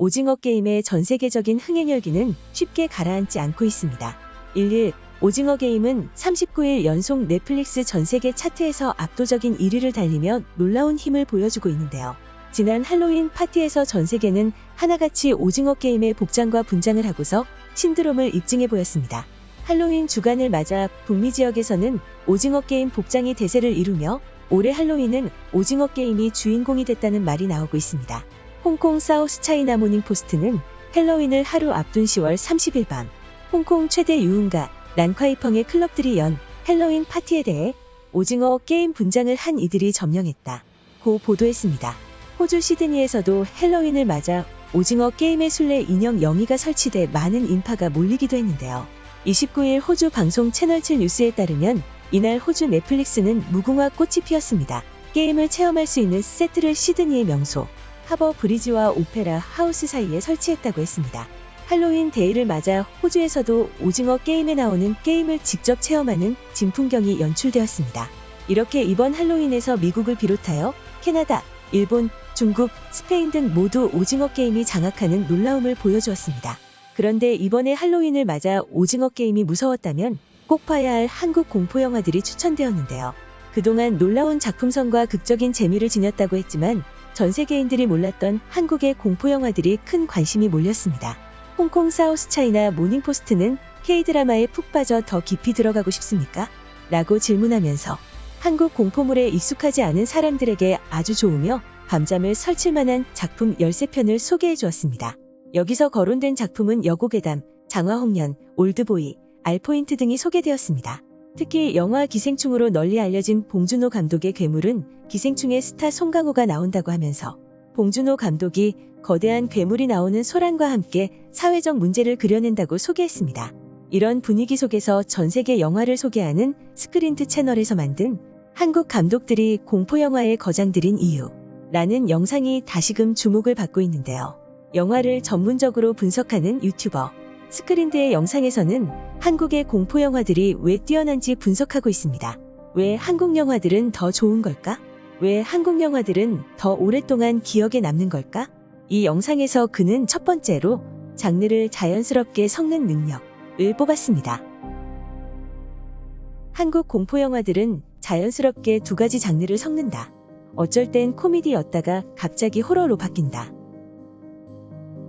오징어 게임의 전 세계적인 흥행 열기는 쉽게 가라앉지 않고 있습니다. 1일 오징어 게임은 39일 연속 넷플릭스 전 세계 차트에서 압도적인 1위를 달리며 놀라운 힘을 보여주고 있는데요. 지난 할로윈 파티에서 전 세계는 하나같이 오징어 게임의 복장과 분장을 하고서 신드롬을 입증해 보였습니다. 할로윈 주간을 맞아 북미 지역에서는 오징어 게임 복장이 대세를 이루며 올해 할로윈은 오징어 게임이 주인공이 됐다는 말이 나오고 있습니다. 홍콩 사우스 차이나 모닝 포스트는 헬로윈을 하루 앞둔 10월 30일 밤 홍콩 최대 유흥가 란콰이펑의 클럽들이 연 헬로윈 파티에 대해 오징어 게임 분장을 한 이들이 점령했다. 고 보도했습니다. 호주 시드니에서도 헬로윈을 맞아 오징어 게임의 순례 인형 영희가 설치돼 많은 인파가 몰리기도 했는데요. 29일 호주 방송 채널 7 뉴스에 따르면 이날 호주 넷플릭스는 무궁화 꽃이 피었습니다. 게임을 체험할 수 있는 세트를 시드니의 명소 하버 브리지와 오페라 하우스 사이에 설치했다고 했습니다. 할로윈 데이를 맞아 호주에서도 오징어 게임에 나오는 게임을 직접 체험하는 진풍경이 연출되었습니다. 이렇게 이번 할로윈에서 미국을 비롯하여 캐나다, 일본, 중국, 스페인 등 모두 오징어 게임이 장악하는 놀라움을 보여주었습니다. 그런데 이번에 할로윈을 맞아 오징어 게임이 무서웠다면 꼭 봐야 할 한국 공포 영화들이 추천되었는데요. 그동안 놀라운 작품성과 극적인 재미를 지녔다고 했지만 전 세계인들이 몰랐던 한국의 공포 영화들이 큰 관심이 몰렸습니다. 홍콩 사우스 차이나 모닝포스트는 K-드라마에 푹 빠져 더 깊이 들어가고 싶습니까? 라고 질문하면서 한국 공포물에 익숙하지 않은 사람들에게 아주 좋으며 밤잠을 설칠 만한 작품 13편을 소개해 주었습니다. 여기서 거론된 작품은 여고괴담, 장화홍련, 올드보이, 알포인트 등이 소개되었습니다. 특히 영화 기생충으로 널리 알려진 봉준호 감독의 괴물은 기생충의 스타 송강호가 나온다고 하면서 봉준호 감독이 거대한 괴물이 나오는 소란과 함께 사회적 문제를 그려낸다고 소개했습니다. 이런 분위기 속에서 전 세계 영화를 소개하는 스크린트 채널에서 만든 한국 감독들이 공포 영화의 거장들인 이유 라는 영상이 다시금 주목을 받고 있는데요. 영화를 전문적으로 분석하는 유튜버 스크린드의 영상에서는 한국의 공포 영화들이 왜 뛰어난지 분석하고 있습니다. 왜 한국 영화들은 더 좋은 걸까? 왜 한국 영화들은 더 오랫동안 기억에 남는 걸까? 이 영상에서 그는 첫 번째로 장르를 자연스럽게 섞는 능력을 뽑았습니다. 한국 공포 영화들은 자연스럽게 두 가지 장르를 섞는다. 어쩔 땐 코미디였다가 갑자기 호러로 바뀐다.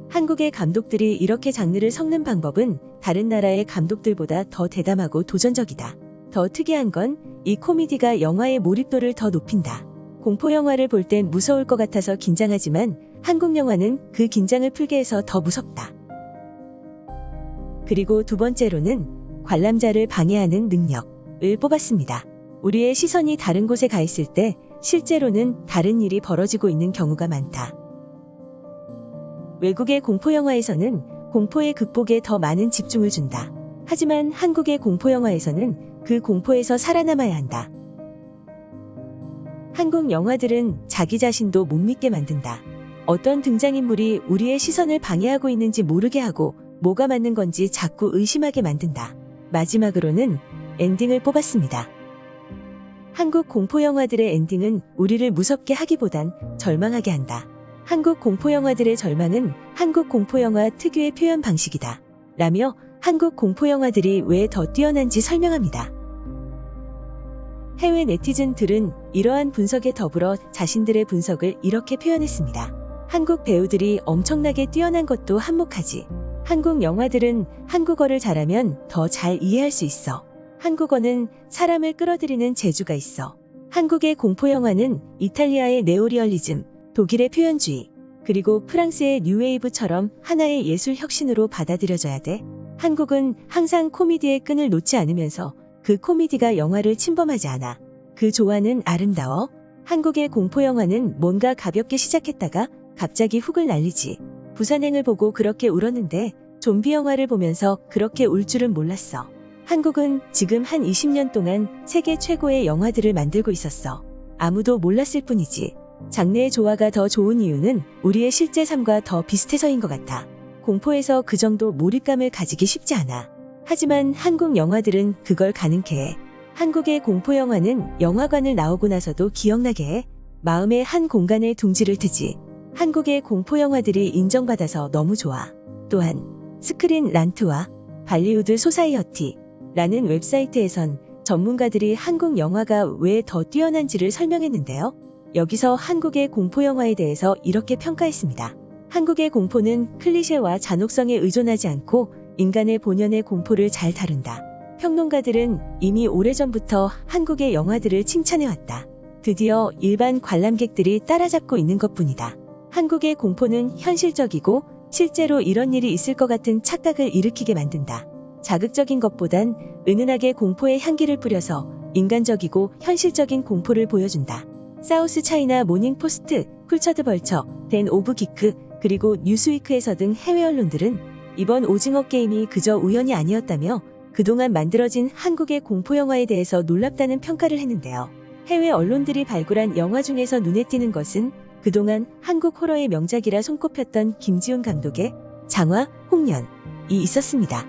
한국의 감독들이 이렇게 장르를 섞는 방법은 다른 나라의 감독들보다 더 대담하고 도전적이다. 더 특이한 건 이 코미디가 영화의 몰입도를 더 높인다. 공포 영화를 볼 땐 무서울 것 같아서 긴장하지만 한국 영화는 그 긴장을 풀게 해서 더 무섭다. 그리고 두 번째로는 관람자를 방해하는 능력을 뽑았습니다. 우리의 시선이 다른 곳에 가 있을 때 실제로는 다른 일이 벌어지고 있는 경우가 많다. 외국의 공포 영화에서는 공포의 극복에 더 많은 집중을 준다. 하지만 한국의 공포 영화에서는 그 공포에서 살아남아야 한다. 한국 영화들은 자기 자신도 못 믿게 만든다. 어떤 등장인물이 우리의 시선을 방해하고 있는지 모르게 하고 뭐가 맞는 건지 자꾸 의심하게 만든다. 마지막으로는 엔딩을 뽑았습니다. 한국 공포 영화들의 엔딩은 우리를 무섭게 하기보단 절망하게 한다. 한국 공포 영화들의 절망은 한국 공포 영화 특유의 표현 방식이다. 라며 한국 공포 영화들이 왜 더 뛰어난지 설명합니다. 해외 네티즌들은 이러한 분석에 더불어 자신들의 분석을 이렇게 표현했습니다. 한국 배우들이 엄청나게 뛰어난 것도 한몫하지. 한국 영화들은 한국어를 잘하면 더 잘 이해할 수 있어. 한국어는 사람을 끌어들이는 재주가 있어. 한국의 공포 영화는 이탈리아의 네오리얼리즘, 독일의 표현주의, 그리고 프랑스의 뉴웨이브처럼 하나의 예술 혁신으로 받아들여져야 돼. 한국은 항상 코미디의 끈을 놓지 않으면서 그 코미디가 영화를 침범하지 않아. 그 조화는 아름다워. 한국의 공포 영화는 뭔가 가볍게 시작했다가 갑자기 훅을 날리지. 부산행을 보고 그렇게 울었는데 좀비 영화를 보면서 그렇게 울 줄은 몰랐어. 한국은 지금 한 20년 동안 세계 최고의 영화들을 만들고 있었어. 아무도 몰랐을 뿐이지. 장르의 조화가 더 좋은 이유는 우리의 실제 삶과 더 비슷해서인 것 같아. 공포에서 그 정도 몰입감을 가지기 쉽지 않아. 하지만 한국 영화들은 그걸 가능케 해. 한국의 공포 영화는 영화관을 나오고 나서도 기억나게 해. 마음의 한 공간에 둥지를 트지. 한국의 공포 영화들이 인정받아서 너무 좋아. 또한 스크린 란트와 발리우드 소사이어티라는 웹사이트에선 전문가들이 한국 영화가 왜 더 뛰어난지를 설명했는데요. 여기서 한국의 공포 영화에 대해서 이렇게 평가했습니다. 한국의 공포는 클리셰와 잔혹성에 의존하지 않고 인간의 본연의 공포를 잘 다룬다. 평론가들은 이미 오래전부터 한국의 영화들을 칭찬해왔다. 드디어 일반 관람객들이 따라잡고 있는 것 뿐이다. 한국의 공포는 현실적이고 실제로 이런 일이 있을 것 같은 착각을 일으키게 만든다. 자극적인 것보단 은은하게 공포의 향기를 뿌려서 인간적이고 현실적인 공포를 보여준다. 사우스 차이나 모닝 포스트, 쿨처드 벌처, 댄 오브 기크, 그리고 뉴스위크에서 등 해외 언론들은 이번 오징어 게임이 그저 우연이 아니었다며 그동안 만들어진 한국의 공포 영화에 대해서 놀랍다는 평가를 했는데요. 해외 언론들이 발굴한 영화 중에서 눈에 띄는 것은 그동안 한국 호러의 명작이라 손꼽혔던 김지훈 감독의 장화, 홍련이 있었습니다.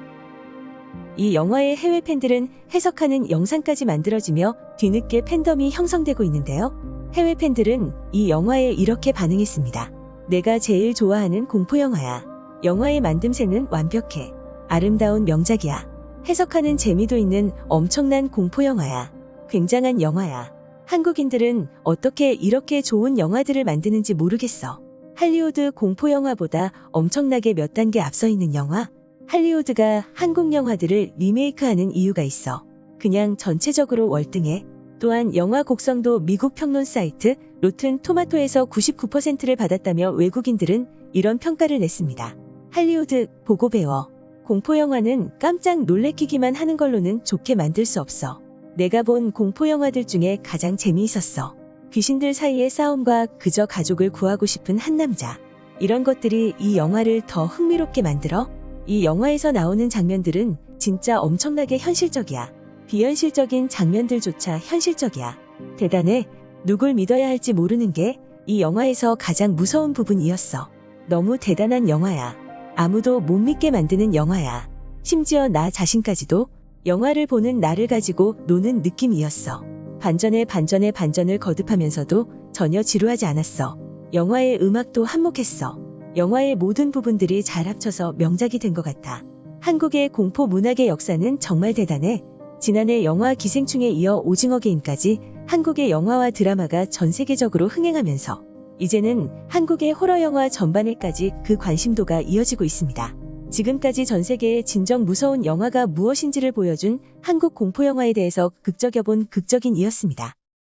이 영화의 해외 팬들은 해석하는 영상까지 만들어지며 뒤늦게 팬덤이 형성되고 있는데요. 해외 팬들은 이 영화에 이렇게 반응했습니다. 내가 제일 좋아하는 공포 영화야. 영화의 만듦새는 완벽해. 아름다운 명작이야. 해석하는 재미도 있는 엄청난 공포 영화야. 굉장한 영화야. 한국인들은 어떻게 이렇게 좋은 영화들을 만드는지 모르겠어. 할리우드 공포 영화보다 엄청나게 몇 단계 앞서 있는 영화. 할리우드가 한국 영화들을 리메이크하는 이유가 있어. 그냥 전체적으로 월등해. 또한 영화 곡성도 미국 평론 사이트 로튼 토마토에서 99%를 받았다며 외국인들은 이런 평가를 냈습니다. 할리우드 보고 배워. 공포 영화는 깜짝 놀래키기만 하는 걸로는 좋게 만들 수 없어. 내가 본 공포 영화들 중에 가장 재미있었어. 귀신들 사이의 싸움과 그저 가족을 구하고 싶은 한 남자. 이런 것들이 이 영화를 더 흥미롭게 만들어 이 영화에서 나오는 장면들은 진짜 엄청나게 현실적이야. 비현실적인 장면들조차 현실적이야. 대단해. 누굴 믿어야 할지 모르는 게 이 영화에서 가장 무서운 부분이었어. 너무 대단한 영화야. 아무도 못 믿게 만드는 영화야. 심지어 나 자신까지도 영화를 보는 나를 가지고 노는 느낌이었어. 반전에 반전에 반전을 거듭하면서도 전혀 지루하지 않았어. 영화의 음악도 한몫했어. 영화의 모든 부분들이 잘 합쳐서 명작이 된 것 같아. 한국의 공포 문학의 역사는 정말 대단해. 지난해 영화 기생충에 이어 오징어 게임까지 한국의 영화와 드라마가 전 세계적으로 흥행하면서 이제는 한국의 호러 영화 전반에까지 그 관심도가 이어지고 있습니다. 지금까지 전 세계의 진정 무서운 영화가 무엇인지를 보여준 한국 공포 영화에 대해서 극적여본 극적인이었습니다.